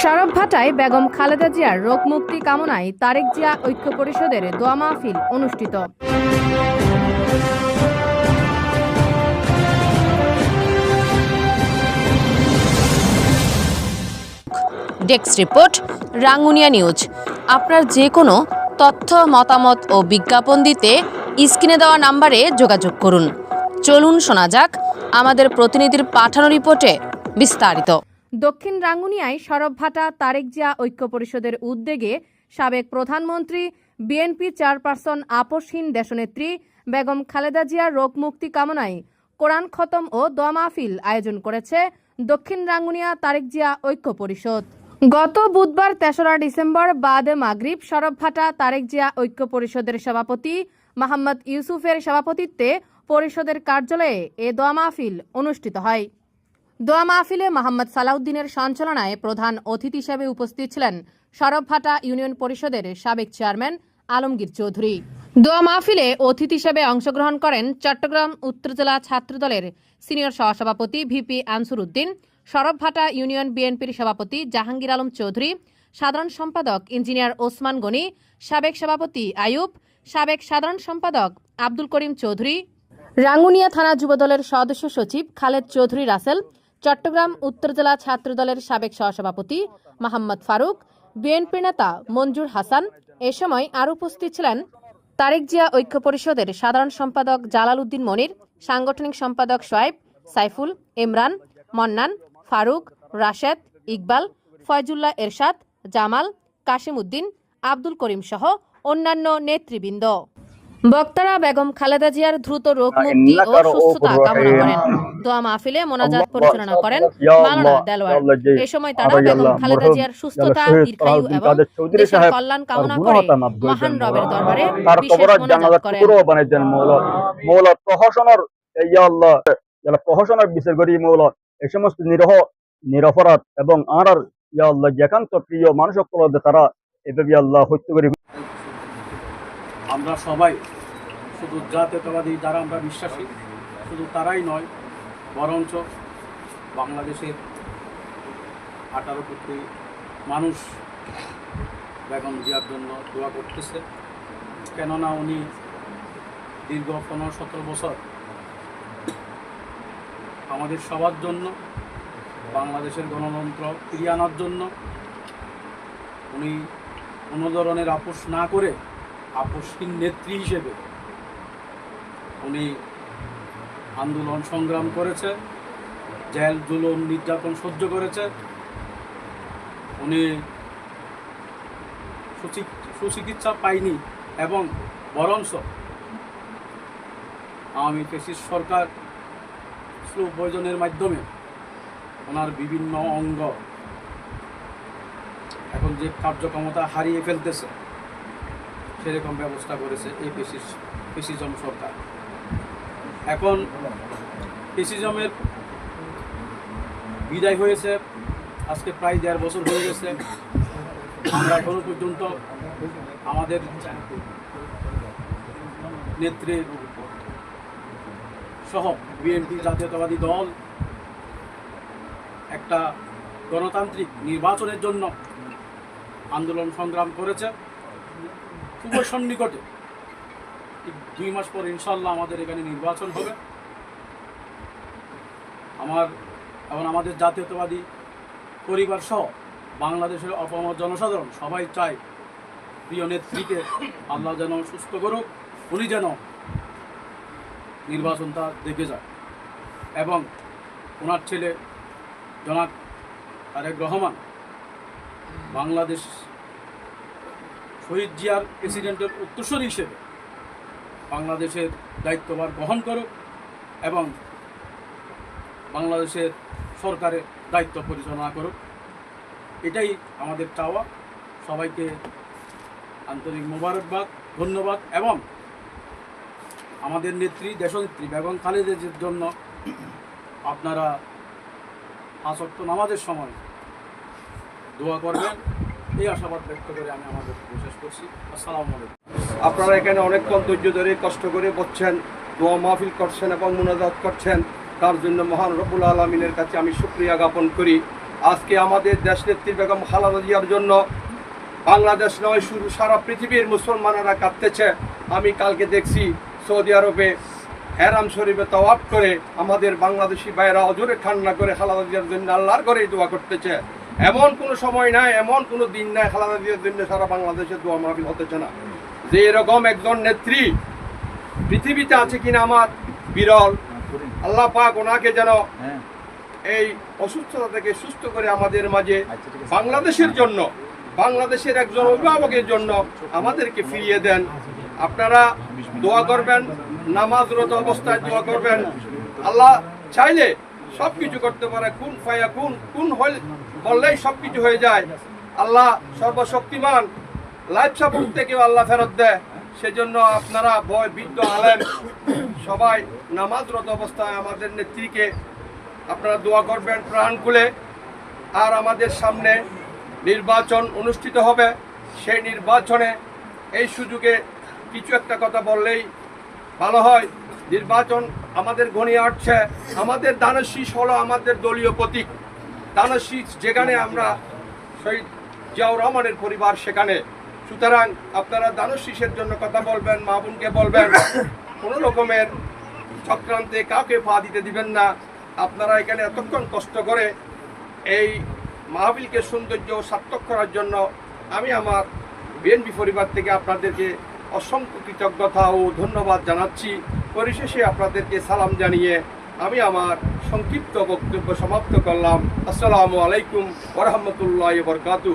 সরব ভাটায় বেগম খালেদা জিয়ার রোগ মুক্তি কামনায় তারেক জিয়া ঐক্য পরিষদের দোয়া মাহফিল অনুষ্ঠিত। Desk report, Rangunia news. আপনার যে কোনো তথ্য, মতামত ও বিজ্ঞাপন দিতে স্ক্রিনে দেওয়া নাম্বারে যোগাযোগ করুন। চলুন শোনা যাক আমাদের প্রতিনিধির পাঠানো রিপোর্টে বিস্তারিত। দক্ষিণ রাঙ্গুনিয়ায় সরব ভাটা তারেক জিয়া ঐক্য পরিষদের উদ্যোগে সাবেক প্রধানমন্ত্রী, বিএনপি চেয়ারপারসন আপসহীন দেশনেত্রী বেগম খালেদা জিয়ার রোগ মুক্তি কামনায় কোরআন খতম ও দোয়া মাহফিল আয়োজন করেছে দক্ষিণ রাঙ্গুনিয়া তারেক জিয়া ঐক্য পরিষদ। গত বুধবার তেসরা ডিসেম্বর বাদে মাগরিব সরব ভাটা তারেক জিয়া ঐক্য পরিষদের সভাপতি মোহাম্মদ ইউসুফের সভাপতিত্বে পরিষদের কার্যালয়ে এ দোয়া মাহফিল অনুষ্ঠিত হয়। দোয়া মাহফিলে মোহাম্মদ সালাউদ্দিনের সঞ্চালনায় প্রধান অতিথি হিসেবে উপস্থিত ছিলেন সরবভাটা ইউনিয়ন পরিষদের সাবেক চেয়ারম্যান আলমগীর চৌধুরী। দোয়া মাহফিলে অতিথি হিসেবে অংশগ্রহণ করেন চট্টগ্রাম উত্তর জেলা ছাত্রদলের সিনিয়র সহসভাপতি ভিপি আনসুর উদ্দিন, সরবভাটা ইউনিয়ন বিএনপির সভাপতি জাহাঙ্গীর আলম চৌধুরী, সাধারণ সম্পাদক ইঞ্জিনিয়ার ওসমান গনি, সাবেক সভাপতি আয়ুব সাবেক সাধারণ সম্পাদক আব্দুল করিম চৌধুরী। রাঙ্গুনিয়া থানা যুবদলের সদস্য সচিব খালেদ চৌধুরী রাসেল চট্টগ্রাম উত্তর জেলা ছাত্রদলের সাবেক সহসভাপতি মোহাম্মদ ফারুক, বিএনপি নেতা মঞ্জুর হাসান এ সময় আরও উপস্থিত ছিলেন তারেক জিয়া ঐক্য পরিষদের সাধারণ সম্পাদক জালাল উদ্দিন মনির, সাংগঠনিক সম্পাদক সোয়েব সাইফুল, ইমরান, মন্নান, ফারুক, রাশেদ, ইকবাল, ফয়জুল্লাহ এরশাদ, জামাল, কাশিম উদ্দিন, আব্দুল করিম সহ অন্যান্য নেতৃবৃন্দ। বক্তারা বেগম খালেদা জিয়ার দ্রুত রোগ মুক্তি ও সুস্থতা কামনা করেন। দোয়া মাহফিলে মোনাজাত পরিচালনা করেন মাওলানা দেলওয়ার এ সময় তারা বেগম খালেদা জিয়ার সুস্থতা দীর্ঘায়ু এবং দেশের কল্যাণ কামনা করে মহান রবের দরবারে তার বিশেষ কবরত মোনাজাত জানাজাত করেন। টুকরো বানাইতেন মৌলা। প্রহসনের ইয়া আল্লাহ যারা প্রহসনের বিচার করি মৌলা। এই সমস্ত নিরহ নিরপরাধ এবং আর ইয়া আল্লাহ যেখান্ত প্রিয় মানুষ সকল তারা এভাবে আল্লাহ হত্যা করি আমরা সবাই শুধু জাতীয়তাবাদী যারা আমরা বিশ্বাসী, শুধু তারাই নয়, বরঞ্চ বাংলাদেশের আঠারো কোটি মানুষ বেগম জিয়ার জন্য দোয়া করতেছে। কেননা উনি দীর্ঘ পনেরো সতেরো বছর আমাদের সবার জন্য, বাংলাদেশের গণতন্ত্র ফিরিয়ে আনার জন্য উনি কোনো ধরনের আপোষ না করে আপসহীন নেত্রী হিসেবে উনি আন্দোলন সংগ্রাম করেছে, জেল, জুলুম, নির্যাতন সহ্য করেছে। উনি সুচি- সুচিকিৎসা পায়নি এবং বরঞ্চ আওয়ামী ফেসিস সরকার স্লো প্রয়োজনের মাধ্যমে ওনার বিভিন্ন অঙ্গ এখন যে কার্যক্ষমতা হারিয়ে ফেলতেছে, সেরকম ব্যবস্থা করেছে এই পেসিস পেসিজম সরকার। এখন পেসিজমের বিদায় হয়েছে। আজকে প্রায় দেড় বছর হয়ে গেছে। আমরা এখনও পর্যন্ত আমাদের নেত্রী সহ বিএনপি জাতীয়তাবাদী দল একটা গণতান্ত্রিক নির্বাচনের জন্য আন্দোলন সংগ্রাম করেছে। খুব সন্নিকটে দুই মাস পর ইনশাল্লাহ আমাদের এখানে নির্বাচন হবে। আমার এবং আমাদের জাতীয়তাবাদী পরিবার সহ বাংলাদেশের অপমত জনসাধারণ সবাই চায় প্রিয় নেত্রীকে আল্লাহ যেন সুস্থ করুক, উনি যেন নির্বাচনটা দেখে যায় এবং ওনার ছেলে জনাক তারেক রহমান বাংলাদেশ শহীদ জিয়ার প্রেসিডেন্টের উত্তরসূরি হিসেবে বাংলাদেশের দায়িত্বভার গ্রহণ করুক এবং বাংলাদেশের সরকারের দায়িত্ব পরিচালনা করুক। এটাই আমাদের চাওয়া। সবাইকে আন্তরিক মোবারকবাদ, ধন্যবাদ এবং আমাদের নেত্রী, দেশনেত্রী বেগম খালেদের জন্য আপনারা আসক্ত নামাজের সময় দোয়া করবেন। এই আশাবাদ ব্যক্ত করে আমি আমাদের শেষ করছি। আসসালামু আলাইকুম। আপনারা এখানে অনেকক্ষণ ধৈর্য ধরে কষ্ট করে বসছেন, দোয়া মাহফিল করছেন এবং মুনাজাত করছেন। তার জন্য মহান রব্বুল আলমিনের কাছে আমি শুক্রিয়া জ্ঞাপন করি। আজকে আমাদের দেশ নেত্রী বেগম খালাদা জন্য বাংলাদেশ নয়, শুধু সারা পৃথিবীর মুসলমানেরা কাঁদতেছে। আমি কালকে দেখছি সৌদি আরবে হেরাম শরীফে তওয়াব করে আমাদের বাংলাদেশি ভাইয়েরা অজরে ঠান্ডা করে খালাদা জিয়ার জন্য আল্লাহর করেই দোয়া করতেছে। এমন কোনো সময় নাই, এমন কোনো দিন নাই খালাদা জিয়ার জন্য সারা বাংলাদেশে দোয়া মাহফিল হতেছে না। যে এরকম একজন নেত্রী পৃথিবীতে আছে কিনা আমার বিরল। আল্লাহ পাক ওনাকে যেন এই অসুস্থতা থেকে সুস্থ করে আমাদের মাঝে বাংলাদেশের জন্য বাংলাদেশের একজন অভিভাবকের জন্য আমাদেরকে ফিরিয়ে দেন। আপনারা দোয়া করবেন নামাজরত অবস্থায় দোয়া করবেন। আল্লাহ চাইলে সব কিছু করতে পারে কোন ফায়া কোন কোন হলে বললেই সব কিছু হয়ে যায়। আল্লাহ সর্বশক্তিমান লাইফ সাপোর্ট থেকেও আল্লাহ ফেরত দেয়। সেজন্য আপনারা বয় বৃদ্ধ আলেন সবাই নামাজরত অবস্থায় আমাদের নেত্রীকে আপনারা দোয়া করবেন প্রাণ খুলে। আর আমাদের সামনে নির্বাচন অনুষ্ঠিত হবে। সেই নির্বাচনে এই সুযোগে কিছু একটা কথা বললেই ভালো হয়। নির্বাচন আমাদের ঘনিয়ে আসছে। আমাদের দানের হলো আমাদের দলীয় প্রতীক। দানের যেখানে আমরা শহীদ জিয়াউর রহমানের পরিবার সেখানে সুতরাং আপনারা দানের শীষের জন্য কথা বলবেন, মা বোনকে বলবেন, কোনো রকমের চক্রান্তে কাউকে পা দিতে দিবেন না। আপনারা এখানে এতক্ষণ কষ্ট করে এই মাহবিলকে সৌন্দর্য সার্থক করার জন্য আমি আমার বিএনপি পরিবার থেকে আপনাদেরকে অসংখ্য কৃতজ্ঞতা ও ধন্যবাদ জানাচ্ছি। পরিশেষে আপনাদেরকে সালাম জানিয়ে আমি আমার সংক্ষিপ্ত বক্তব্য সমাপ্ত করলাম। আসসালামু আলাইকুম ওরহমতুল্লাহ বরকাতু